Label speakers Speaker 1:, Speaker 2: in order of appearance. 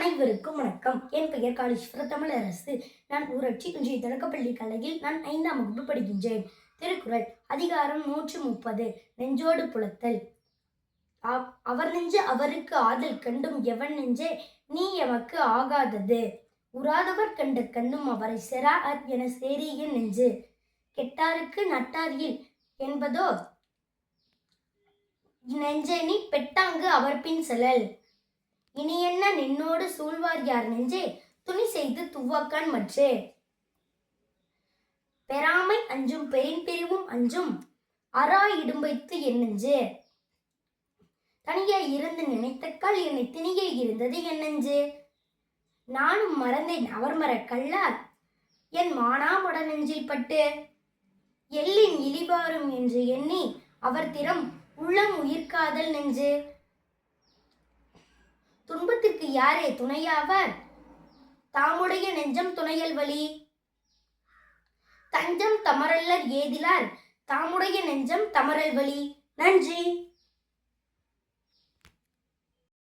Speaker 1: அனைவருக்கும் வணக்கம். என் பெயர் காளீஸ்வர தமிழரசு நான் ஊராட்சி ஒன்றிய தொடக்கப்பள்ளி கலையில் நான் ஐந்தாம் வகுப்பு படிக்கின்றேன். திருக்குறள் அதிகாரம் நூற்று முப்பது. நெஞ்சோடு புலத்தல். அவர் நெஞ்சு அவருக்கு ஆதல் கண்டும் எவன் நெஞ்சே? நீ எமக்கு ஆகாதது. உராதவர் கண்ட கண்ணும் அவரை செரா என சேரிய நெஞ்சு. கெட்டாருக்கு நட்டாரியில் என்பதோ? நெஞ்சே நீ பெட்டாங்கு அவர் பின் செலல். இனி என்ன நின்னோடு சூழ்வார் யார் நெஞ்சே? துணி செய்து துவாக்கான் மற்றே. பெறாமை அஞ்சும் பெரின் பிரிவும் அஞ்சும் அரா இடும்பைத்து என் நெஞ்சு. தனியே இருந்து நினைத்தக்கால் என்னை திணியே இருந்தது என் நெஞ்சு. நானும் மறந்தேன் அவர் மர கல்லால் என் மானாமொட நெஞ்சில் பட்டு எல்லின் இழிபாரும் என்று எண்ணி அவர் திறம் உள்ளம் உயிர்காதல் நெஞ்சு. துன்பத்திற்கு யாரே துணையாவர்? தாமுடைய நெஞ்சம் துணையல் வழி. தஞ்சம் தமரல்லர் ஏதிலார்? தாமுடைய நெஞ்சம் தமரல் வழி. நன்றி.